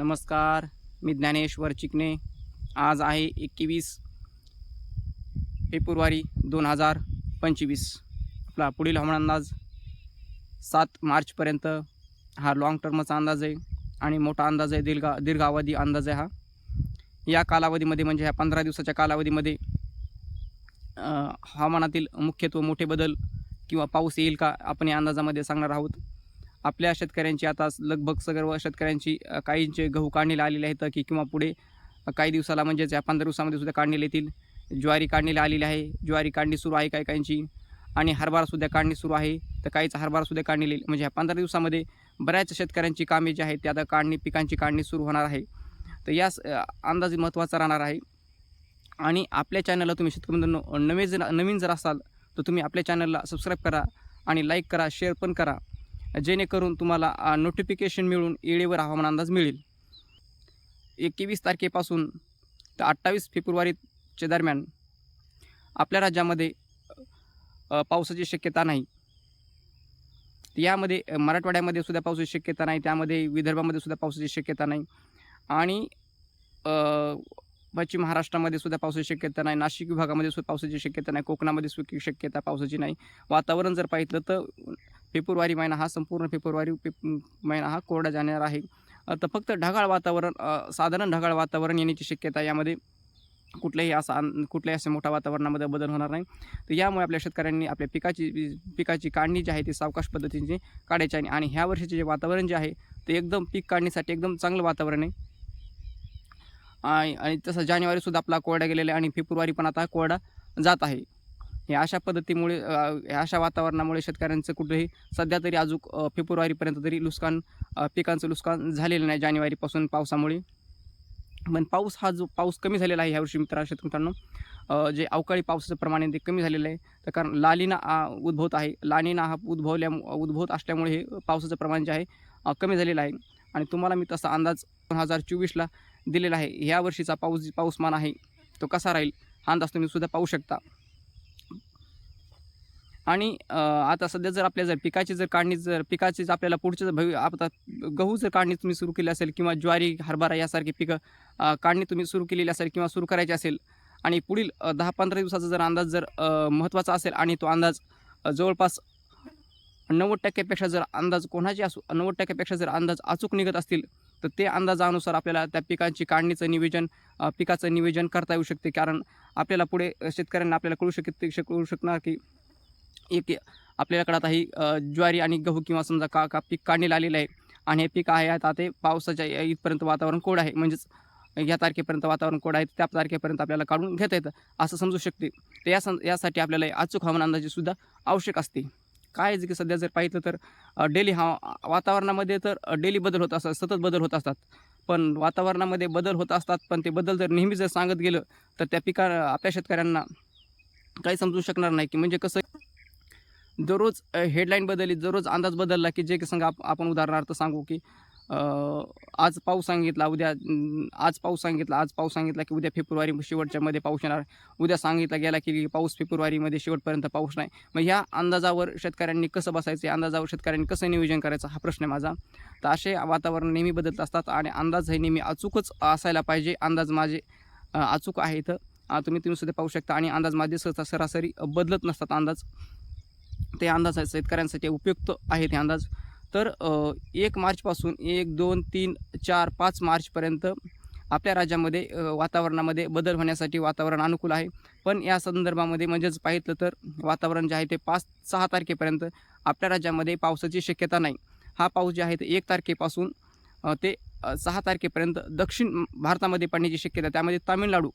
नमस्कार मी ज्ञानेश्वर चिकणे आज आहे एकवीस फेब्रुवारी दोन हजार पंचवीस. आपला पुढील हवामान अंदाज सात मार्चपर्यंत हा लाँग टर्मचा अंदाज आहे आणि मोठा अंदाज आहे दीर्घ दीर्घावधी अंदाज आहे हा. या कालावधीमध्ये म्हणजे ह्या पंधरा दिवसाच्या कालावधीमध्ये हवामानातील मुख्यत्व मोठे बदल किंवा पाऊस येईल का आपण या अंदाजामध्ये सांगणार आहोत. आपल्या शेतकऱ्यांची आता लगभग सर्व शेतकऱ्यांची काहींचे गहू काढणीला आलेले आहेत की किंवा पुढे काही दिवसाला म्हणजेच या पंधरा दिवसामध्ये सुद्धा काढणीला येतील. ज्वारी काढणीला आलेली आहे. ज्वारी काढणी सुरू आहे काही काहींची. आणि हरभरासुद्धा काढणी सुरू आहे. तर काहीचा हरभरासुद्धा काढणी येईल. म्हणजे ह्या पंधरा दिवसामध्ये बऱ्याच शेतकऱ्यांची कामे जी आहेत ते आता काढणी पिकांची काढणी सुरू होणार आहे. तर यास अंदाज महत्त्वाचा राहणार आहे. आणि आपल्या चॅनलला तुम्ही शेतकऱ्यांना नवे जर नवीन जर असाल तर तुम्ही आपल्या चॅनलला सबस्क्राईब करा आणि लाईक करा शेअर पण करा. जेणेकरून तुम्हाला नोटिफिकेशन मिळून येळेवर हवामान अंदाज मिळेल. एकवीस तारखेपासून तर अठ्ठावीस फेब्रुवारीच्या दरम्यान आपल्या राज्यामध्ये पावसाची शक्यता नाही. यामध्ये मराठवाड्यामध्ये सुद्धा पावसाची शक्यता नाही त्यामध्ये विदर्भामध्ये सुद्धा पावसाची शक्यता नाही आणि पश्चिम महाराष्ट्रामध्ये सुद्धा पावसाची शक्यता नाही नाशिक विभागामध्ये सुद्धा पावसाची शक्यता नाही कोकणामध्ये सुखी शक्यता पावसाची नाही. वातावरण जर पाहिलं तर फेब्रुवारी महिना हा संपूर्ण फेब्रुवारी महिना हा कोरडा जाणार आहे. तर फक्त ढगाळ वातावरण साधारण ढगाळ वातावरण येण्याची शक्यता यामध्ये कुठल्याही असा कुठल्याही असं मोठ्या वातावरणामध्ये बदल होणार नाही. तर यामुळे आपल्या शेतकऱ्यांनी आपल्या पिकाची पिकाची काढणी जी आहे ती सावकाश पद्धतीने काढायची आहे आणि ह्या वर्षीचे जे वातावरण जे आहे ते एकदम पीक काढणीसाठी एकदम चांगलं वातावरण आहे. आणि आणि तसं जानेवारीसुद्धा आपला कोरडा गेलेला आहे आणि फेब्रुवारी पण आता कोरडा जात आहे. हे अशा पद्धतीमुळे ह्या अशा वातावरणामुळे शेतकऱ्यांचं कुठेही सध्या तरी अजून फेब्रुवारीपर्यंत तरी नुकसान पिकांचं नुकसान झालेलं नाही जानेवारीपासून पावसामुळे. पण पाऊस हा जो पाऊस कमी झालेला आहे ह्यावर्षी मित्रा शेतकऱ्यांनो अ, जे अवकाळी पावसाचं प्रमाण आहे ते कमी झालेलं आहे. तर कारण लालिना हा उद्भवत आहे. लालीना हा उद्भवल्या उद्भवत असल्यामुळे हे पावसाचं प्रमाण जे आहे कमी झालेलं आहे. आणि तुम्हाला मी तसा अंदाज दोन हजार चोवीसला दिलेला आहे. ह्या वर्षीचा पाऊस पाऊसमान आहे तो कसा राहील हा अंदाज तुम्ही सुद्धा पाहू शकता. आणि आता सध्या जर आपल्या जर पिकाची जर काढणी जर पिकाची जर आपल्याला पुढचे जर भवि आता गहू जर काढणी तुम्ही सुरू केली असेल किंवा ज्वारी हरभरा यासारखी पिकं काढणी तुम्ही सुरू केलेली असेल किंवा सुरू करायची असेल आणि पुढील दहा पंधरा दिवसाचा जर अंदाज जर महत्त्वाचा असेल आणि तो अंदाज जवळपास नव्वद टक्क्यापेक्षा जर अंदाज कोणाची असू नव्वद टक्क्यापेक्षा जर अंदाज अचूक निघत असतील तर ते अंदाजानुसार आपल्याला त्या पिकांची काढणीचं नियोजन पिकाचं नियोजन करता येऊ शकते. कारण आपल्याला पुढे शेतकऱ्यांना आपल्याला कळू शकते कळू शकणार की एक आपल्याकडे आता ही ज्वारी आणि गहू किंवा समजा का का पीक काढणीला आलेलं आहे आणि हे पीक आहे आता ते पावसाच्या इथपर्यंत वातावरण कोड आहे. म्हणजेच या तारखेपर्यंत वातावरण कोड आहे त्या तारखेपर्यंत आपल्याला काढून घेता येतं असं समजू शकते. तर या सं यासाठी आपल्याला अचूक हवामान अंदाजेसुद्धा आवश्यक असते. काय आहे की सध्या जर पाहिलं तर डेली हा वातावरणामध्ये तर डेली बदल होत असतात सतत बदल होत असतात. पण वातावरणामध्ये बदल होत असतात पण ते बदल जर नेहमी जर सांगत गेलं तर त्या पिका आपल्या शेतकऱ्यांना काही समजू शकणार नाही की म्हणजे कसं दररोज हेडलाईन बदलली दररोज अंदाज बदलला की जे की सांगा आपण उदाहरणार्थ सांगू की आज पाऊस सांगितला उद्या आज पाऊस सांगितला आज पाऊस सांगितला की उद्या फेब्रुवारी शेवटच्यामध्ये पाऊस येणार. उद्या सांगितला गेला की पाऊस फेब्रुवारीमध्ये शेवटपर्यंत पाऊस नाही. मग ह्या अंदाजावर शेतकऱ्यांनी कसं बसायचं या अंदाजावर शेतकऱ्यांनी कसं नियोजन करायचं हा प्रश्न आहे माझा. तर असे वातावरण नेहमी बदलत असतात आणि अंदाज हे नेहमी अचूकच असायला पाहिजे. अंदाज माझे अचूक आहेत तुम्ही तुम्ही सुद्धा पाहू शकता आणि अंदाज माझे सहसा सरासरी बदलत नसतात अंदाज. ते अंदाज आहेत शेतकऱ्यांसाठी उपयुक्त आहेत हे अंदाज. तर एक मार्चपासून एक दोन तीन चार पाच मार्चपर्यंत आपल्या राज्यामध्ये वातावरणामध्ये बदल होण्यासाठी वातावरण अनुकूल आहे. पण या संदर्भामध्ये म्हणजेच पाहिलं तर वातावरण जे आहे ते पाच सहा तारखेपर्यंत आपल्या राज्यामध्ये पावसाची शक्यता नाही. हा पाऊस जे आहे ते एक तारखेपासून ते सहा तारखेपर्यंत दक्षिण भारतामध्ये पडण्याची शक्यता त्यामध्ये तामिळनाडू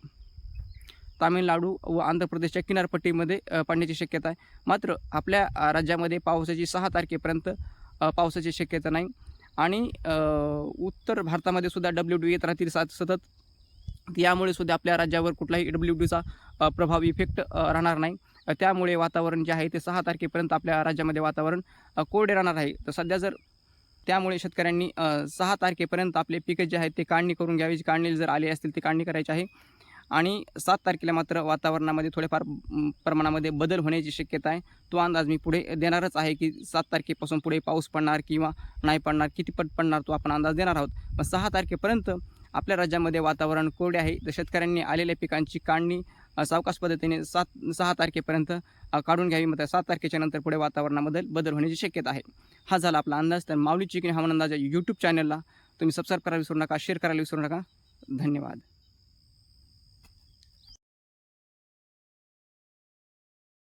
तामिळनाडू व आंध्र प्रदेशच्या किनारपट्टीमध्ये पडण्याची शक्यता आहे. मात्र आपल्या राज्यामध्ये पावसाची सहा तारखेपर्यंत पावसाची शक्यता नाही. आणि उत्तर भारतामध्ये सुद्धा डब्ल्यू डी येत राहतील सात सतत. यामुळे सुद्धा आपल्या राज्यावर कुठलाही डब्ल्यू डीचा प्रभाव इफेक्ट राहणार नाही. त्यामुळे वातावरण जे आहे ते सहा तारखेपर्यंत आपल्या राज्यामध्ये वातावरण कोरडे राहणार आहे. तर सध्या जर त्यामुळे शेतकऱ्यांनी सहा तारखेपर्यंत आपले पिकं जे आहेत ते काढणी करून घ्यावी. काढणी जर आले असतील ते काढणी करायची आहे. आणि सात तारखेला मात्र वातावरणामध्ये थोडेफार प्रमाणामध्ये बदल होण्याची शक्यता आहे. तो अंदाज मी पुढे देणारच आहे की सात तारखेपासून पुढे पाऊस पडणार किंवा नाही पडणार किती पट पडणार तो आपण अंदाज देणार आहोत. पण सहा तारखेपर्यंत आपल्या राज्यामध्ये वातावरण कोरडे आहे. तर शेतकऱ्यांनी आलेल्या पिकांची काढणी सावकाश पद्धतीने सात सहा तारखेपर्यंत काढून घ्यावी. मग सात तारखेच्या नंतर पुढे वातावरणामध्ये बदल होण्याची शक्यता आहे. हा झाला आपला अंदाज. तर माऊली चिकन हवामान अंदाज या यूट्यूब चॅनलला तुम्ही सबस्क्राईब करायला विसरू नका शेअर करायला विसरू नका. धन्यवाद.